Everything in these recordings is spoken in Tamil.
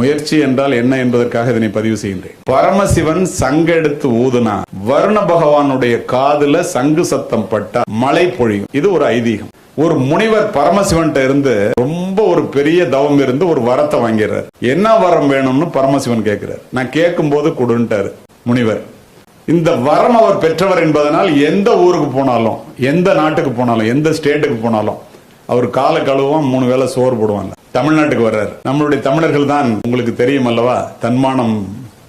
முயற்சி என்றால் என்ன என்பதற்காக இதனை பதிவு செய்கின்றேன். பரமசிவன் சங்கெடுத்து ஊதுனா வருண பகவானுடைய காதுல சங்கு சத்தம் பட்டா மழை பொழியும். இது ஒரு ஐதீகம். ஒரு முனிவர் பரமசிவன்ட்ட இருந்து ரொம்ப ஒரு பெரிய தவம் இருந்து ஒரு வரத்தை வாங்கிறார். என்ன வரம் வேணும்னு பரமசிவன் கேட்கிறார் நான் கேட்கும் போது கொடுன்ட்டாரு முனிவர். இந்த வரம் அவர் பெற்றவர் என்பதனால் எந்த ஊருக்கு போனாலும் எந்த நாட்டுக்கு போனாலும் எந்த ஸ்டேட்டுக்கு போனாலும் அவர் கால கழுவும் மூணு வேளை சோறு போடுவாங்க. தமிழ்நாட்டுக்கு வர்றாரு. நம்மளுடைய தமிழர்கள் தான் உங்களுக்கு தெரியும் அல்லவா? தன்மானம்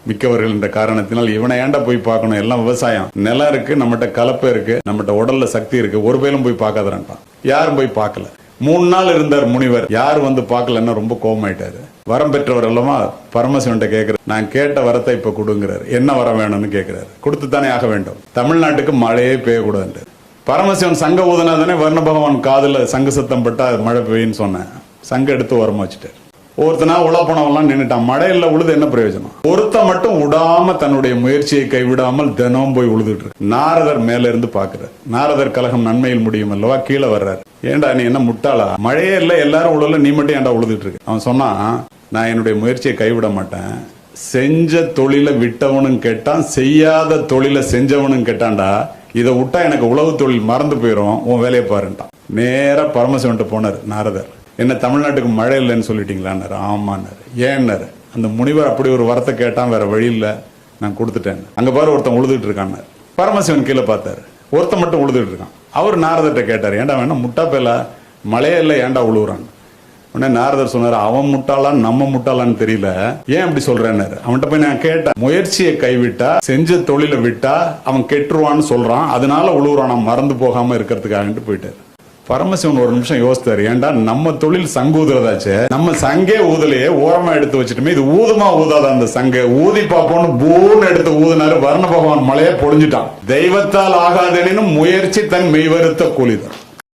மிக்கவர்கள் என்ற காரணத்தினால் இவனை ஏன்டா போய் பார்க்கணும்? எல்லாம் விவசாயம். நிலம் இருக்கு நம்மகிட்ட கலப்பை இருக்கு நம்மகிட்ட உடல்ல சக்தி இருக்கு. ஒரு பேரும் போய் பார்க்காதறான்ட்டான் யாரும் போய் பார்க்கல. மூணு நாள் இருந்தார் முனிவர். யார் வந்து பார்க்கலன்னா ரொம்ப கோபமாயிட்டாரு வரம் பெற்றவர் அல்லவா? பரமசிவன்ட்ட கேட்கிறார் நான் கேட்ட வரத்தை இப்ப கொடுங்கிறாரு. என்ன வரம் வேணும்னு கேட்கிறாரு கொடுத்து தானே ஆக வேண்டும். தமிழ்நாட்டுக்கு மழையே பெய்யக்கூடாது பரமசிவன் சங்க ஊதனாதானே வர்ண பகவான் காதுல சங்கு சத்தம் பட்டா மழை பெய்யுன்னு சொன்னேன். சங்க எடுத்து உரமா வச்சுட்டு ஒருத்தனா உள்ள போனவெல்லாம் நின்னுட்டான். மழையில உழுது என்ன பிரயோஜனம்? ஒருத்த மட்டும் விடாம தன்னுடைய முயற்சியை கைவிடாமல் தினமும் போய் உழுதுட்டு இருக்கு. நாரதர் மேல இருந்து பாக்குறாரு. நாரதர் கழகம் நன்மையில் முடியும் அல்லவா? கீழே வர்றாரு. ஏன்டா நீ என்ன முட்டாளா? மழையே இல்ல எல்லாரும் உழல நீ மட்டும் ஏன்டா உழுதுட்டு இருக்கு? அவன் சொன்னா நான் என்னுடைய முயற்சியை கைவிட மாட்டேன். செஞ்ச தொழிலை விட்டவனும் கேட்டான். செய்யாத தொழிலை செஞ்சவனும் கேட்டான்டா. இதை விட்டா எனக்கு உழவு தொழில் மறந்து போயிடும் உன் வேலையை பாருன்ட்டான். நேராக பரமசிவன்ட்ட போனார் நாரதர் என்ன தமிழ்நாட்டுக்கு மழை இல்லைன்னு சொல்லிட்டீங்களான்னாரு. ஆமான்னாரு. ஏன்னாரு? அந்த முனிவர் அப்படி ஒரு வரத்தை கேட்டான் வேற வழி இல்லை. நான் கொடுத்துட்டேன் அங்கே பாரு ஒருத்தன் உழுதுட்டு இருக்கான்னாரு. பரமசிவன் கீழே பார்த்தாரு. ஒருத்தன் மட்டும் உழுதுட்டு இருக்கான். அவர் நாரதர்கிட்ட கேட்டார் ஏன்டா வேணா முட்டா பேல மழையே இல்லை ஏன்டா உழுவுறான் உடனே நாரதர் சொன்னாரு அவன் முட்டாளான்னு நம்ம முட்டாளான்னு தெரியல. ஏன் அப்படி சொல்றேன்னு அவன்கிட்ட போய் நான் கேட்டேன் முயற்சியை கைவிட்டா செஞ்ச தொழிலை விட்டா அவன் கெட்டுருவான்னு சொல்றான். அதனால உழுவுறான் மறந்து போகாம இருக்கிறதுக்காகன்ட்டு போயிட்டாரு. பரமசிவன் ஒரு நிமிஷம் யோசித்தாரு ஏன்டா நம்ம தொழில் சங்கு ஊதுறதாச்சே. நம்ம சங்கே ஊதலையே ஓரமா எடுத்து வச்சுட்டுமே இது ஊதுமா ஊதாத அந்த சங்க? ஊதி பார்ப்போம்னு பூன்னு எடுத்து ஊதினாரு. வர்ண பகவான் மலையை பொழிஞ்சிட்டான். தெய்வத்தால் ஆகாதெனினும் முயற்சி தன் மெய்வருத்த கூலிதான்